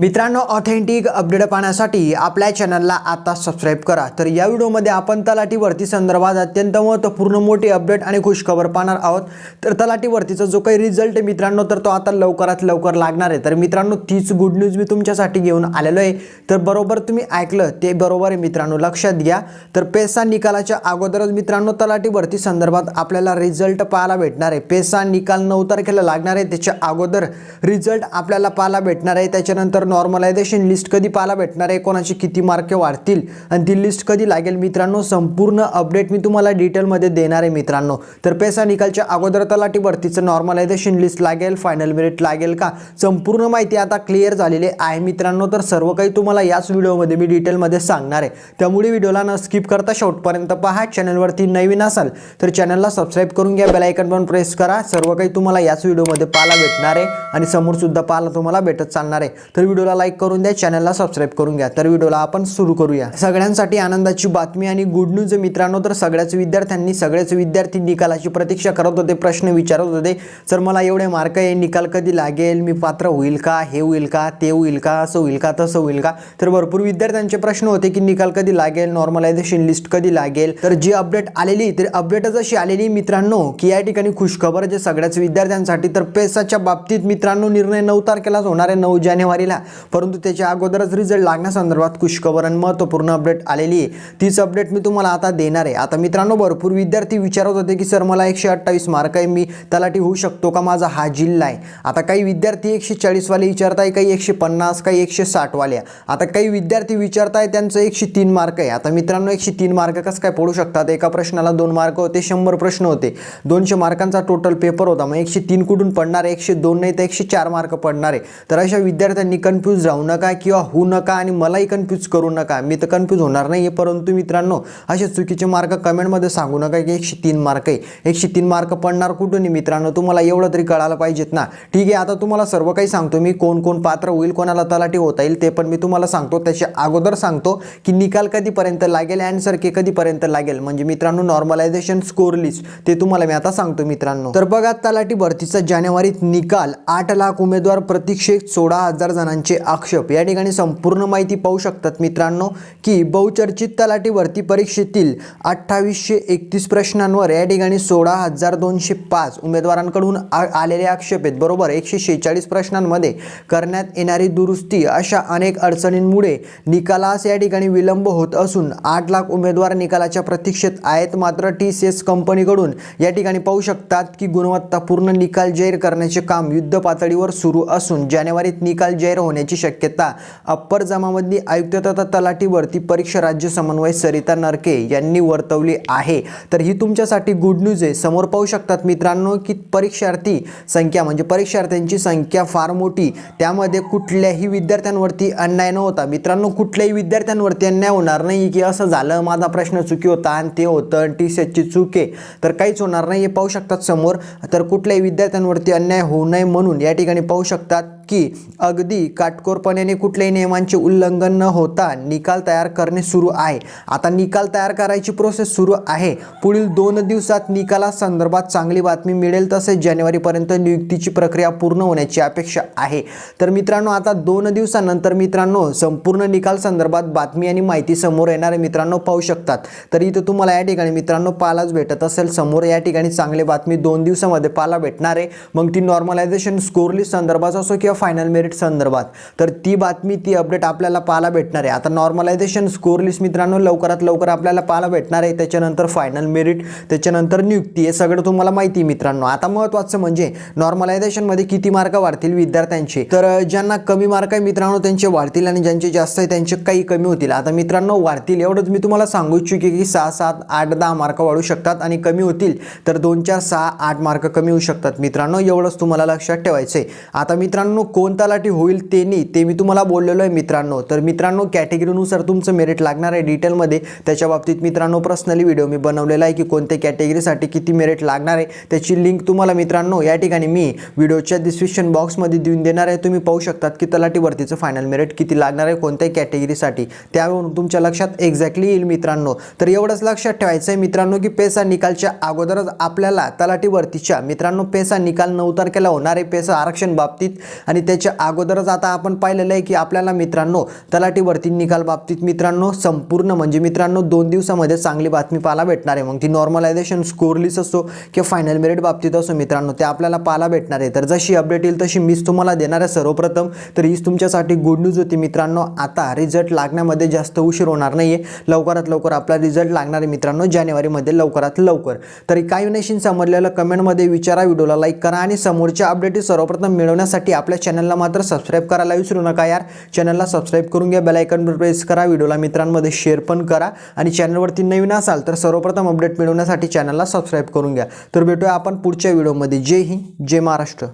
मित्रांनो authentic update पाहण्यासाठी आपल्या चॅनलला आता सबस्क्राईब करा. तर या व्हिडिओमध्ये आपण तलाठीवरती संदर्भात अत्यंत महत्त्वपूर्ण मोठी अपडेट आणि खुशखबर पाहणार आहोत. तर तलाठीवरतीचा जो काही रिझल्ट आहे मित्रांनो तर तो आता लवकरात लवकर लागणार आहे. तर मित्रांनो तीच गुड न्यूज मी तुमच्यासाठी घेऊन आलेलो आहे. तर बरोबर तुम्ही ऐकलं ते बरोबर आहे मित्रांनो लक्षात घ्या. तर पेसा निकालाच्या अगोदरच मित्रांनो तलाठीवरती संदर्भात आपल्याला रिझल्ट पाहायला भेटणार आहे. पेसा निकाल नऊ तारखेला लागणार आहे. त्याच्या अगोदर रिझल्ट आपल्याला पाहायला भेटणार आहे. त्याच्यानंतर नॉर्मलायझेशन लिस्ट कधी पाहायला भेटणार आहे? कोणाची किती मार्के वाढतील? आणि ती लिस्ट कधी लागेल? मित्रांनो संपूर्ण अपडेट मी तुम्हाला डिटेलमध्ये देणार आहे मित्रांनो. तर पेसा निकालच्या अगोदर तलाठी भरतीचं नॉर्मलायझेशन लिस्ट लागेल फायनल मेरिट लागेल का? संपूर्ण माहिती आता क्लिअर झालेली आहे मित्रांनो. तर सर्व काही तुम्हाला याच व्हिडिओमध्ये मी डिटेलमध्ये सांगणार आहे. त्यामुळे व्हिडिओला न स्किप करता शेवटपर्यंत पहा. चॅनलवरती नवीन असाल तर चॅनलला सबस्क्राईब करून घ्या. बेलायकन पण प्रेस करा. सर्व काही तुम्हाला याच व्हिडिओमध्ये पाहायला भेटणार आहे. आणि समोरसुद्धा पाहायला तुम्हाला भेटत चालणार आहे. तर व्हिडिओ व्हिडिओला लाईक करून द्या चॅनलला सबस्क्राईब करून घ्या. तर व्हिडिओला आपण सुरू करूया. सगळ्यांसाठी आनंदाची बातमी आणि गुड न्यूज मित्रांनो. तर सगळ्याच विद्यार्थ्यांनी सगळेच विद्यार्थी निकालाची प्रतीक्षा करत होते प्रश्न विचारत होते. सर मला एवढे मार्क आहे निकाल कधी लागेल? मी पात्र होईल का? हे होईल का? ते होईल का? असं होईल का? तसं होईल का? तर भरपूर विद्यार्थ्यांचे प्रश्न होते की निकाल कधी लागेल? नॉर्मलायझेशन लिस्ट कधी लागेल? तर जी अपडेट आलेली तर अपडेटच अशी आलेली मित्रांनो की या ठिकाणी खुशखबर जे सगळ्याच विद्यार्थ्यांसाठी. तर पेसाच्या बाबतीत मित्रांनो निर्णय नऊ तारखेलाच होणार आहे नऊ जानेवारीला. परंतु त्याच्या अगोदरच रिझल्ट लागण्यासंदर्भात खुशखबर आणि महत्त्वपूर्ण अपडेट आलेली आहे. तीच अपडेट मी तुम्हाला आता देणार आहे. आता मित्रांनो भरपूर विद्यार्थी विचारत होते की सर मला एकशे अठ्ठावीस मार्क आहे मी तलाठी होऊ शकतो का? माझा हा जिल्हा आहे. आता काही विद्यार्थी एकशे चाळीसवाले विचारताय काही एकशे पन्नास काही एकशे साठवाले. आता काही विद्यार्थी विचारताय त्यांचं एकशे तीन मार्क आहे. आता मित्रांनो एकशे तीन मार्क कसं काय पडू शकतात? एका प्रश्नाला दोन मार्क होते शंभर प्रश्न होते. दोनशे मार्कांचा टोटल पेपर होता. मग एकशे तीन कुठून पडणार आहे? एकशे दोन नाही तर एकशे चार मार्क पडणार आहे. तर अशा विद्यार्थ्यांनी कन्फ्यूज राहू नका किंवा होऊ नका आणि मलाही कन्फ्यूज करू नका. मी तर कन्फ्यूज होणार नाही आहे परंतु मित्रांनो असे चुकीचे मार्क कमेंटमध्ये सांगू नका की एकशे तीन मार्क आहे. एकशे तीन मार्क पडणार कुठून मित्रांनो? तुम्हाला एवढं तरी कळायला पाहिजेत ना. ठीक आहे आता तुम्हाला सर्व काही सांगतो मी. कोण कोण पात्र होईल कोणाला तलाठी होता येईल ते पण मी तुम्हाला सांगतो. त्याच्या अगोदर सांगतो की निकाल कधीपर्यंत लागेल अँसर के कधीपर्यंत लागेल. म्हणजे मित्रांनो नॉर्मलायझेशन स्कोर लिस्ट ते तुम्हाला मी आता सांगतो मित्रांनो. तर बघा तलाठी भरतीचा जानेवारीत निकाल. आठ लाख उमेदवार प्रतीक्षेत सोळा हजार जणांचे आक्षेप. या ठिकाणी संपूर्ण माहिती पाहू शकतात मित्रांनो की बहुचर्चित तलाठी भरती परीक्षेतील अठ्ठावीसशे एकतीस प्रश्नांवर या ठिकाणी सोळा हजार दोनशे पाच उमेदवारांकडून आ- आलेले आक्षेप आहेत. बरोबर एकशे शेहेचाळीस प्रश्नांमध्ये करण्यात येणारी दुरुस्ती अशा अनेक अडचणींमुळे निकालास या ठिकाणी विलंब होत असून आठ लाख उमेदवार निकालाच्या प्रतीक्षेत आहेत. मात्र टी सी एस कंपनीकडून या ठिकाणी पाहू शकतात की गुणवत्तापूर्ण निकाल जाहीर करण्याचे काम युद्ध पातळीवर सुरू असून जानेवारीत निकाल जाहीर होण्याची शक्यता. अप्पर जमामधली आयुक्त तथा तलाठीवरती परीक्षा राज्य समन्वय सरिता नरके यांनी वर्तवली आहे. तर ही तुमच्यासाठी गुड न्यूज आहे. समोर पाहू शकतात मित्रांनो की परीक्षार्थी संख्या म्हणजे परीक्षार्थ्यांची संख्या फार मोठी. त्यामध्ये कुठल्याही विद्यार्थ्यांवरती अन्याय न होता. मित्रांनो कुठल्याही विद्यार्थ्यांवरती अन्याय होणार नाही की असं झालं माझा प्रश्न चुकी होता आणि ते होतं आणि टी सी चूक आहे. तर काहीच होणार नाही हे पाहू शकतात समोर. तर कुठल्याही विद्यार्थ्यांवरती अन्याय होऊ नये म्हणून या ठिकाणी पाहू शकतात की अगदी काटकोरपणाने कुठल्याही नियमांचे उल्लंघन न होता निकाल तयार करणे सुरू आहे. आता निकाल तयार करायची प्रोसेस सुरू आहे. पुढील दोन दिवसात निकाला संदर्भात चांगली बातमी मिळेल तसेच जानेवारीपर्यंत नियुक्तीची प्रक्रिया पूर्ण होण्याची अपेक्षा आहे. तर मित्रांनो आता दोन दिवसानंतर मित्रांनो संपूर्ण निकाल संदर्भात बातमी आणि माहिती समोर येणारे मित्रांनो पाहू शकतात. तर इथं तुम्हाला या ठिकाणी मित्रांनो पाहायलाच भेटत असेल समोर या ठिकाणी चांगली बातमी दोन दिवसामध्ये पाहायला भेटणार आहे. मग ती नॉर्मलायझेशन स्कोरली संदर्भात असो किंवा फायनल मेरिट संदर्भात. तर ती बातमी ती अपडेट आपल्याला पाहायला भेटणार आहे. आता नॉर्मलायझेशन स्कोर लिस्ट मित्रांनो लवकरात लवकर आपल्याला पाहायला भेटणार आहे. त्याच्यानंतर फायनल मेरिट त्याच्यानंतर नियुक्ती हे सगळं तुम्हाला माहिती आहे मित्रांनो. आता महत्त्वाचं म्हणजे नॉर्मलायझेशनमध्ये किती मार्क वाढतील विद्यार्थ्यांचे? तर ज्यांना कमी मार्क आहे मित्रांनो त्यांचे वाढतील आणि ज्यांचे जास्त आहे त्यांचे काही कमी होतील. आता मित्रांनो वाढतील एवढंच मी तुम्हाला सांगू इच्छुकी की सहा सात आठ दहा मार्क वाढू शकतात आणि कमी होतील. तर दोन चार सहा आठ मार्क कमी होऊ शकतात. मित्रांनो एवढंच तुम्हाला लक्षात ठेवायचं आहे आता मित्रांनो कोण तलाठी होईल ते नाही ते मी तुम्हाला बोललेलो आहे मित्रांनो. तर मित्रांनो कॅटेगरीनुसार तुमचं मेरिट लागणार आहे डिटेलमध्ये. त्याच्या बाबतीत मित्रांनो पर्सनली व्हिडिओ मी बनवलेला आहे की कोणत्या कॅटेगरीसाठी किती मेरिट लागणार आहे. त्याची लिंक तुम्हाला मित्रांनो या ठिकाणी मी व्हिडिओच्या डिस्क्रिप्शन बॉक्समध्ये देऊन देणार आहे. तुम्ही पाहू शकतात की तलाठीवरतीचं फायनल मेरिट किती लागणार आहे कोणत्याही कॅटेगरीसाठी. त्यावरून तुमच्या लक्षात एक्झॅक्टली येईल मित्रांनो. तर एवढंच लक्षात ठेवायचं आहे मित्रांनो की पेसा निकालच्या अगोदरच आपल्याला तलाठीवरतीच्या मित्रांनो पेसा निकाल नऊ तारखेला होणार आहे. पेसा आरक्षण बाबतीत. आणि आणि त्याच्या अगोदरच आता आपण पाहिलेलं आहे की आपल्याला मित्रांनो तलाठीवरती निकाल बाबतीत मित्रांनो संपूर्ण म्हणजे मित्रांनो दोन दिवसामध्ये चांगली बातमी पाहायला भेटणार आहे. मग ती नॉर्मलायझेशन स्कोरलीस असो किंवा फायनल मेरिट बाबतीत असो मित्रांनो ते आपल्याला पाहायला भेटणार आहे. तर जशी अपडेट येईल तशी मीच तुम्हाला देणार आहे सर्वप्रथम. तर हीच तुमच्यासाठी गुड न्यूज होती मित्रांनो आता रिझल्ट लागण्यामध्ये जास्त उशीर होणार नाही आहे लवकरात लवकर आपला रिझल्ट लागणार आहे मित्रांनो जानेवारीमध्ये लवकरात लवकर. तरी काही नशीन समजलेलं कमेंटमध्ये विचारा व्हिडिओला लाईक करा आणि समोरच्या अपडेटी सर्वप्रथम मिळवण्यासाठी आपल्या चॅनलला मात्र सबस्क्राईब करायला विसरू नका यार. चॅनलला सबस्क्राईब करून घ्या बेलायकनवर प्रेस करा व्हिडिओला मित्रांमध्ये शेअर पण करा आणि चॅनलवरती नवीन असाल तर सर्वप्रथम अपडेट मिळवण्यासाठी चॅनलला सबस्क्राईब करून घ्या. तर भेटूया आपण पुढच्या व्हिडिओमध्ये. जय हिंद जय महाराष्ट्र.